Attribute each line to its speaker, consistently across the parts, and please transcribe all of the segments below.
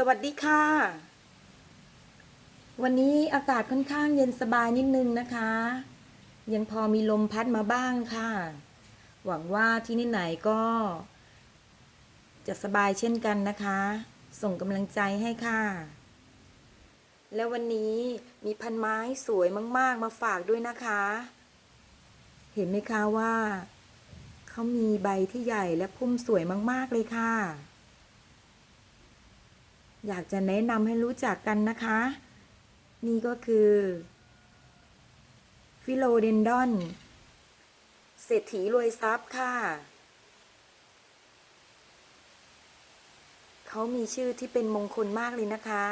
Speaker 1: สวัสดีค่ะ วันนี้อากาศค่อนข้างเย็นสบายนิดนึงนะคะ ยังพอมีลมพัดมาบ้างค่ะ หวังว่าที่นี่ไหนก็ จะสบายเช่นกันนะคะ ส่งกำลังใจให้ค่ะ แล้ววันนี้มีพันไม้สวยมาก ๆ มาฝากด้วยนะคะ เห็นไหมคะว่า เขามีใบที่ใหญ่และพุ่มสวยมาก ๆ เลยค่ะ อยากจะแนะนำให้รู้จักกันนะคะ นี่ก็คือฟิโลเดนดอน เศรษฐีรวยทรัพย์ค่ะ เขามีชื่อที่เป็นมงคลมากเลยนะคะ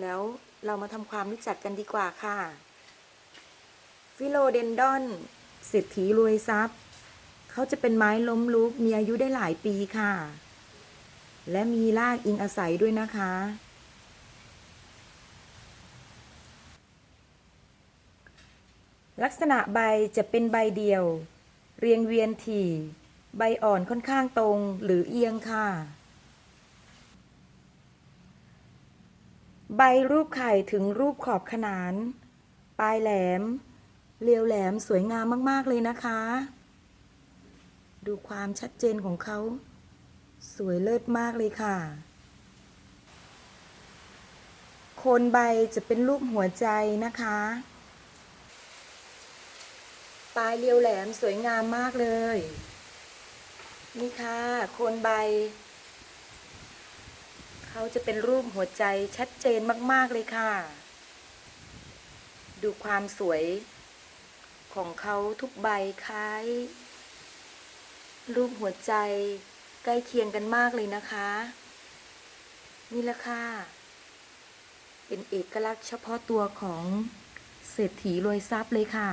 Speaker 1: แล้วเรามาทำความรู้จักกันดีกว่าค่ะ ฟิโลเดนดอน เศรษฐีรวยทรัพย์ เขาจะเป็นไม้ล้มลุกมีอายุได้หลายปีค่ะ และมีรากอิงอาศัยด้วยนะคะ ลักษณะใบจะเป็นใบเดียว เรียงเวียนถี่ ใบอ่อนค่อนข้างตรงหรือเอียงค่ะ ใบรูปไข่ถึงรูปขอบขนาน ปลายแหลม เรียวแหลมสวยงามมาก ๆ เลยนะคะ ดูความชัดเจนของเขา สวยเลิศมากเลยค่ะ โคนใบจะเป็นรูปหัวใจนะคะ ปลายเรียวแหลมสวยงามมากเลย นี่ค่ะ โคนใบ เขาจะเป็นรูปหัวใจชัดเจนมาก ๆ เลยค่ะ ดูความสวยของเขาทุกใบคล้าย รูปหัวใจ ใกล้เคียงกันมากเลยนะคะ นี่แหละค่ะ เป็นเอกลักษณ์เฉพาะตัวของเศรษฐีรวยทรัพย์เลยค่ะ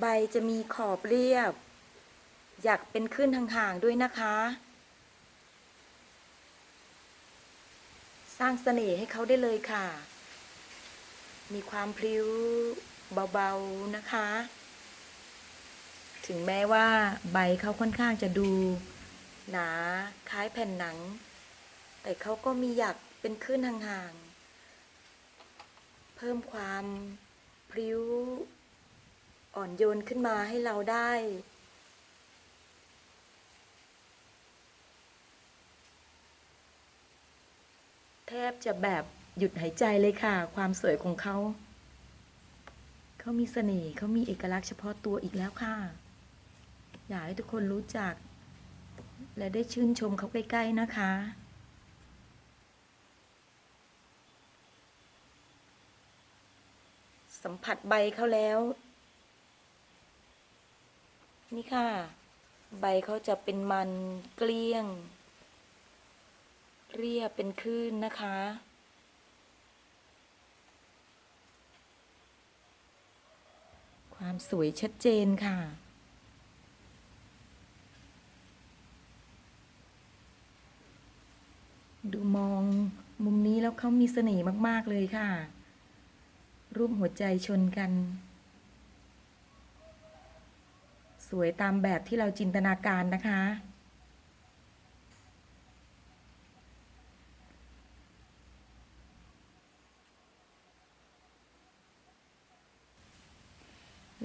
Speaker 1: ใบจะมีขอบเรียบ อยากเป็นขึ้นห่างๆด้วยนะคะ สร้างเสน่ห์ให้เขาได้เลยค่ะ มีความพลิ้ว เบาๆนะคะ ถึงแม้ว่าใบเขาค่อนข้างจะดู หนาคล้ายแผ่นหนัง แต่เขาก็มีอยากเป็นขึ้นห่างๆ เพิ่มความพลิ้ว อ่อนโยนขึ้นมาให้เราได้แทบจะแบบหยุดหายใจเลยค่ะ ความสวยของเขา เขามีเสน่ห์เขามีเอกลักษณ์เฉพาะตัวอีกแล้วค่ะ อยากให้ทุกคนรู้จัก และได้ชื่นชมเขาใกล้ ๆ นะคะสัมผัสใบเขาแล้ว นี่ค่ะ ใบเขาจะเป็นมันเกลี้ยง เรียบเป็นคลื่นนะคะ ความสวยชัดเจนค่ะ ดูมองมุมนี้แล้วเขามีเสน่ห์มาก ๆ เลยค่ะ รูปหัวใจชนกัน สวยตามแบบที่เราจินตนาการนะคะ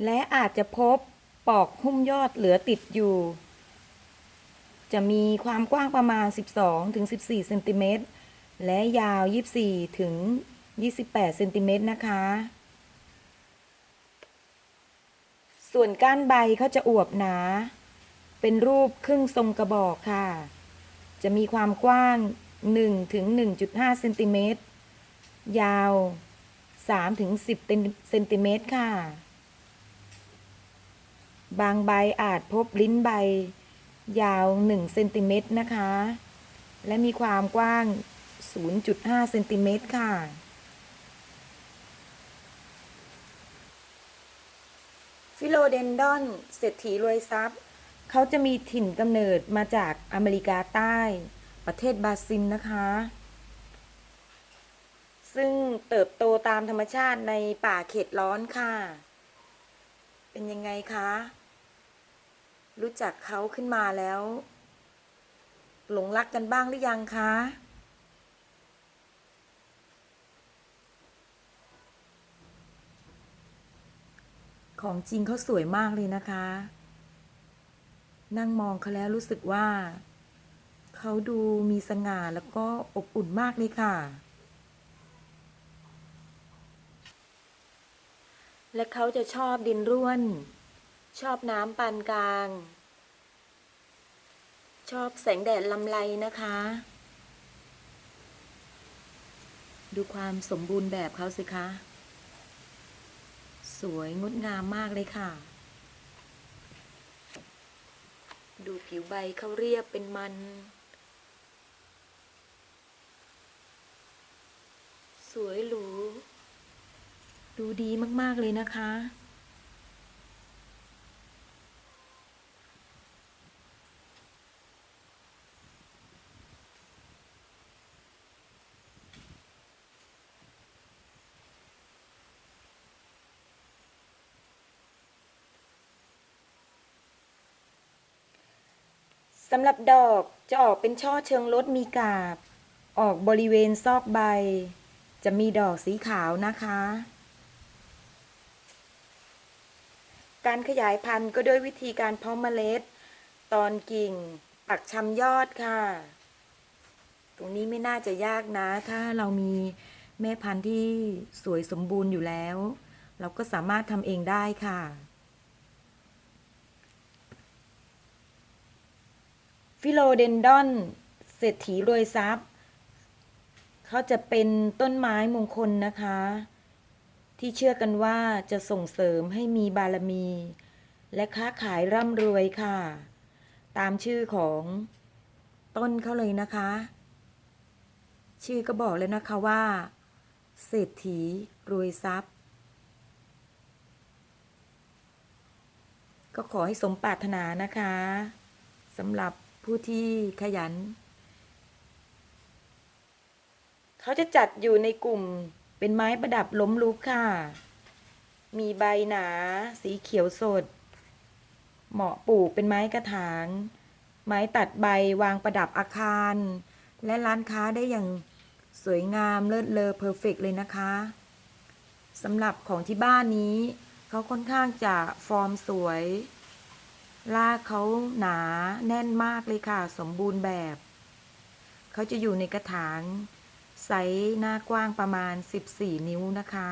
Speaker 1: และอาจจะพบปอกหุ้มยอดเหลือติดอยู่ จะมีความกว้างประมาณ 12ถึง14เซนติเมตรและยาว 24 ถึง 28เซนติเมตรนะคะ ส่วนก้านใบเขาจะอวบหนา เป็นรูปครึ่งทรงกระบอกค่ะ จะมีความกว้าง 1 ถึง 1.5เซนติเมตร ยาว 3 ถึง 10เซนติเมตรค่ะ บางใบอาจพบลิ้นใบ ยาว 1 เซนติเมตรนะคะ และมีความกว้าง 0.5 เซนติเมตรค่ะฟิโลเดนดอนเศรษฐีรวยทรัพย์ เขาจะมีถิ่นกำเนิดมาจากอเมริกาใต้ ประเทศบราซิลนะคะ ซึ่งเติบโตตามธรรมชาติในป่าเขตร้อนค่ะ เป็นยังไงคะ รู้จักเขาขึ้นมาแล้ว หลงรักกันบ้างหรือยังคะ ของจริงเขาสวยมากเลยนะคะ นั่งมองเขาแล้วรู้สึกว่า เขาดูมีสง่าแล้วก็อบอุ่นมากเลยค่ะ และเขาจะชอบดินร่วน ชอบน้ำปานกลาง ชอบแสงแดดลำไรนะคะ ดูความสมบูรณ์แบบเขาสิคะ สวยงดงามมากเลยค่ะ ดูผิวใบเขาเรียบเป็นมัน สวยหรู ดูดีมาก ๆ เลยนะคะ สำหรับดอกจะออกเป็นช่อเชิงรถมีกาบ ออกบริเวณซอกใบ จะมีดอกสีขาวนะคะ การขยายพันธุ์ก็ด้วยวิธีการเพาะเมล็ด ตอนกิ่ง ปักชำยอดค่ะ ตรงนี้ไม่น่าจะยากนะ ถ้าเรามีแม่พันธุ์ที่สวยสมบูรณ์อยู่แล้ว เราก็สามารถทำเองได้ค่ะ ฟิโลเดนดอน เศรษฐีรวยทรัพย์ เขาจะเป็นต้นไม้มงคลนะคะ ที่เชื่อกันว่าจะส่งเสริมให้มีบารมี และค้าขายร่ำรวยค่ะ ตามชื่อของต้นเขาเลยนะคะ ชื่อก็บอกเลยนะคะว่า เศรษฐีรวยทรัพย์ ก็ขอให้สมปรารถนานะคะสำหรับ ผู้ที่ขยัน เขาจะจัดอยู่ในกลุ่มเป็นไม้ประดับล้มลุกค่ะ มีใบหนาสีเขียวสด เหมาะปลูกเป็นไม้กระถาง ไม้ตัดใบวางประดับอาคาร และร้านค้าได้อย่างสวยงามเลิศเลอเพอร์เฟกเลยนะคะสำหรับของที่บ้านนี้ เขาค่อนข้างจะฟอร์มสวย รากเขาหนาแน่นมากเลยค่ะ สมบูรณ์แบบ เขาจะอยู่ในกระถางไซส์หน้ากว้างประมาณ 14 นิ้วนะคะ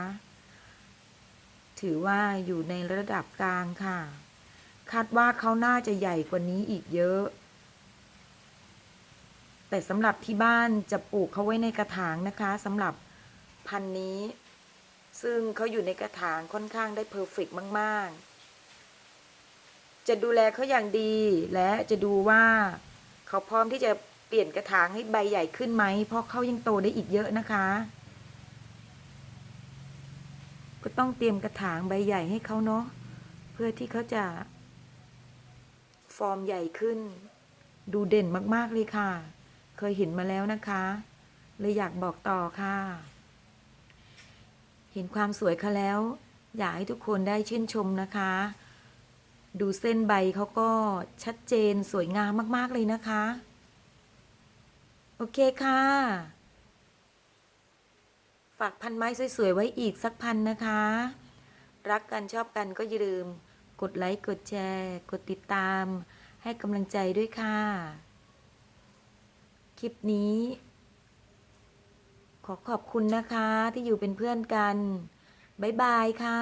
Speaker 1: ถือว่าอยู่ในระดับกลางค่ะ คาดว่าเขาน่าจะใหญ่กว่านี้อีกเยอะ แต่สำหรับที่บ้านจะปลูกเขาไว้ในกระถางนะคะสำหรับพันนี้ ซึ่งเขาอยู่ในกระถางค่อนข้างได้เพอร์เฟกมาก ๆ จะดูแลเขาอย่างดี และจะดูว่าเขาพร้อมที่จะเปลี่ยนกระถางให้ใบใหญ่ขึ้นไหม เพราะเขายังโตได้อีกเยอะนะคะ ก็ต้องเตรียมกระถางใบใหญ่ให้เขาเนาะเพื่อที่เขาจะ ฟอร์มใหญ่ขึ้น ดูเด่นมากๆเลยค่ะ เคยเห็นมาแล้วนะคะเลยอยากบอกต่อค่ะ เห็นความสวยเขาแล้ว อยากให้ทุกคนได้ชื่นชมนะคะ ดูเส้นใบเขาก็ชัดเจนสวยงามมาก ๆ เลยนะคะ โอเคค่ะ ฝากพันไม้สวย ๆ ไว้อีกสักพันนะคะ รักกันชอบกันก็อย่าลืม กดไลค์ กดแชร์ กดติดตาม ให้กำลังใจด้วยค่ะ คลิปนี้ ขอขอบคุณนะคะที่อยู่เป็นเพื่อนกัน บ๊ายบายค่ะ